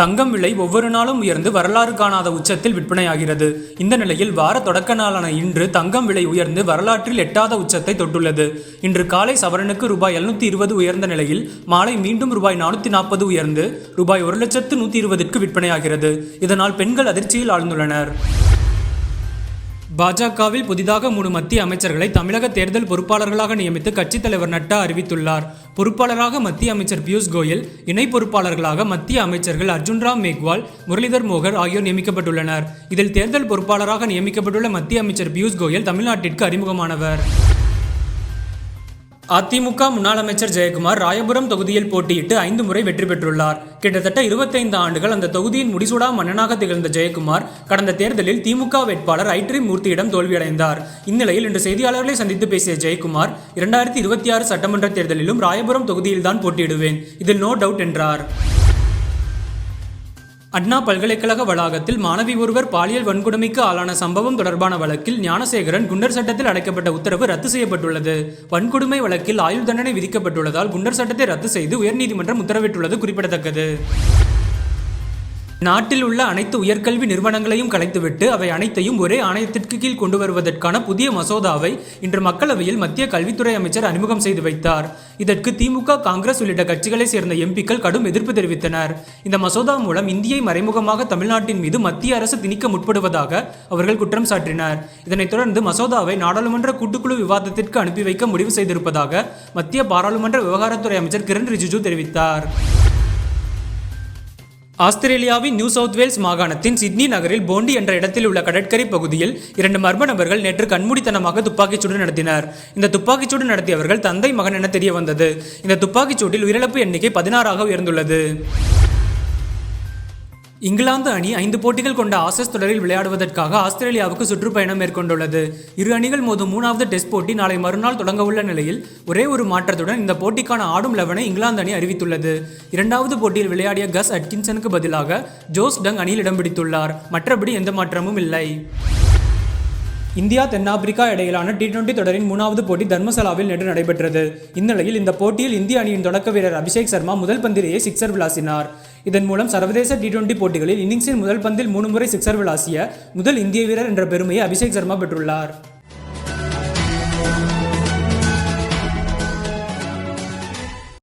தங்கம் விலை ஒவ்வொரு நாளும் உயர்ந்து வரலாறு காணாத உச்சத்தில் விற்பனையாகிறது. இந்த நிலையில் வார தொடக்க நாளான இன்று தங்கம் விலை உயர்ந்து வரலாற்றில் எட்டாத உச்சத்தை தொட்டுள்ளது. இன்று காலை சவரனுக்கு ரூபாய் எழுநூத்தி இருபது உயர்ந்த நிலையில் மாலை மீண்டும் ரூபாய் நானூற்றி நாற்பது உயர்ந்து ரூபாய் ஒரு லட்சத்து நூற்றி இருபதுக்கு விற்பனையாகிறது. இதனால் பெண்கள் அதிர்ச்சியில் ஆழ்ந்துள்ளனர். பாஜகவில் புதிதாக மூணு மத்திய அமைச்சர்களை தமிழக தேர்தல் பொறுப்பாளர்களாக நியமித்து கட்சித் தலைவர் நட்டா அறிவித்துள்ளார். பொறுப்பாளராக மத்திய அமைச்சர் பியூஷ் கோயல் இணை பொறுப்பாளர்களாக மத்திய அமைச்சர்கள் அர்ஜுன் ராம் மேக்வால் முரளிதர் மோகர் ஆகியோர் நியமிக்கப்பட்டுள்ளனர். இதில் தேர்தல் பொறுப்பாளராக நியமிக்கப்பட்டுள்ள மத்திய அமைச்சர் பியூஷ் கோயல் தமிழ்நாட்டிற்கு அறிமுகமானவர். அதிமுக முன்னாள் அமைச்சர் ஜெயக்குமார் ராயபுரம் தொகுதியில் போட்டியிட்டு ஐந்து முறை வெற்றி பெற்றுள்ளார். கிட்டத்தட்ட இருபத்தைந்து ஆண்டுகள் அந்த தொகுதியின் முடிசூடா மன்னனாக திகழ்ந்த ஜெயக்குமார் கடந்த தேர்தலில் திமுக வேட்பாளர் ஐட்ரி மூர்த்தியிடம் தோல்வியடைந்தார். இந்நிலையில் இன்று செய்தியாளர்களை சந்தித்து பேசிய ஜெயக்குமார் இரண்டாயிரத்தி இருபத்தி ஆறு சட்டமன்ற தேர்தலிலும் ராயபுரம் தொகுதியில்தான் போட்டியிடுவேன். இதில் நோ டவுட் என்றார். அண்ணா பல்கலைக்கழக வளாகத்தில் மாணவி ஒருவர் பாலியல் வன்கொடுமைக்கு ஆளான சம்பவம் தொடர்பான வழக்கில் ஞானசேகரன் குண்டர் சட்டத்தில் அடைக்கப்பட்ட உத்தரவு ரத்து செய்யப்பட்டுள்ளது. வன்கொடுமை வழக்கில் ஆயுள் தண்டனை விதிக்கப்பட்டுள்ளதால் குண்டர் சட்டத்தை ரத்து செய்து உயர்நீதிமன்றம் உத்தரவிட்டுள்ளது குறிப்பிடத்தக்கது. நாட்டில் உள்ள அனைத்து உயர்கல்வி நிறுவனங்களையும் கலைத்துவிட்டு அவை அனைத்தையும் ஒரே ஆணையத்திற்கு கீழ் கொண்டு வருவதற்கான புதிய மசோதாவை இன்று மக்களவையில் மத்திய கல்வித்துறை அமைச்சர் அறிமுகம் செய்து வைத்தார். இதற்கு திமுக காங்கிரஸ் உள்ளிட்ட கட்சிகளைச் சேர்ந்த எம்பிக்கள் கடும் எதிர்ப்பு தெரிவித்தனர். இந்த மசோதா மூலம் இந்தியை மறைமுகமாக தமிழ்நாட்டின் மீது மத்திய அரசு திணிக்க முற்படுவதாக அவர்கள் குற்றம் சாட்டினர் இதனைத் தொடர்ந்து மசோதாவை நாடாளுமன்ற கூட்டுக்குழு விவாதத்திற்கு அனுப்பி வைக்க முடிவு செய்திருப்பதாக மத்திய பாராளுமன்ற விவகாரத்துறை அமைச்சர் கிரண் ரிஜிஜு தெரிவித்தார். ஆஸ்திரேலியாவின் நியூ சவுத் வேல்ஸ் மாகாணத்தின் சிட்னி நகரில் போண்டி என்ற இடத்தில் உள்ள கடற்கரை பகுதியில் இரண்டு மர்ம நபர்கள் நேற்று கண்மூடித்தனமாக துப்பாக்கிச்சூடு நடத்தினர். இந்த துப்பாக்கிச்சூடு நடத்தியவர்கள் தந்தை மகன் என தெரிய வந்தது இந்த துப்பாக்கிச்சூட்டில் உயிரிழப்பு எண்ணிக்கை பதினாறாக உயர்ந்துள்ளது. இங்கிலாந்து அணி ஐந்து போட்டிகள் கொண்ட ஆசஸ் தொடரில் விளையாடுவதற்காக ஆஸ்திரேலியாவுக்கு சுற்றுப்பயணம் மேற்கொண்டுள்ளது. இரு அணிகள் மோதும் மூணாவது டெஸ்ட் போட்டி நாளை மறுநாள் தொடங்க உள்ள நிலையில் ஒரே ஒரு மாற்றத்துடன் இந்த போட்டிக்கான ஆடும் லெவனை இங்கிலாந்து அணி அறிவித்துள்ளது. இரண்டாவது போட்டியில் விளையாடிய கஸ் அட்கின்சனுக்கு பதிலாக ஜோஸ் டங் அணியில் இடம் பிடித்துள்ளார். மற்றபடி எந்த மாற்றமும் இல்லை. இந்தியா தென்னாப்பிரிக்கா இடையிலான டி டுவெண்டி தொடரின் மூணாவது போட்டி தர்மசலாவில் நேற்று நடைபெற்றது. இந்நிலையில் இந்த போட்டியில் இந்திய அணியின் தொடக்க வீரர் அபிஷேக் சர்மா முதல் பந்திலேயே சிக்சர் விளாசினார். இதன் மூலம் சர்வதேச டி டுவெண்டி போட்டிகளில் இன்னிங்ஸின் முதல் பந்தில் மூணு முறை சிக்சர் விளாசிய முதல் இந்திய வீரர் என்ற பெருமையை அபிஷேக் சர்மா பெற்றுள்ளார்.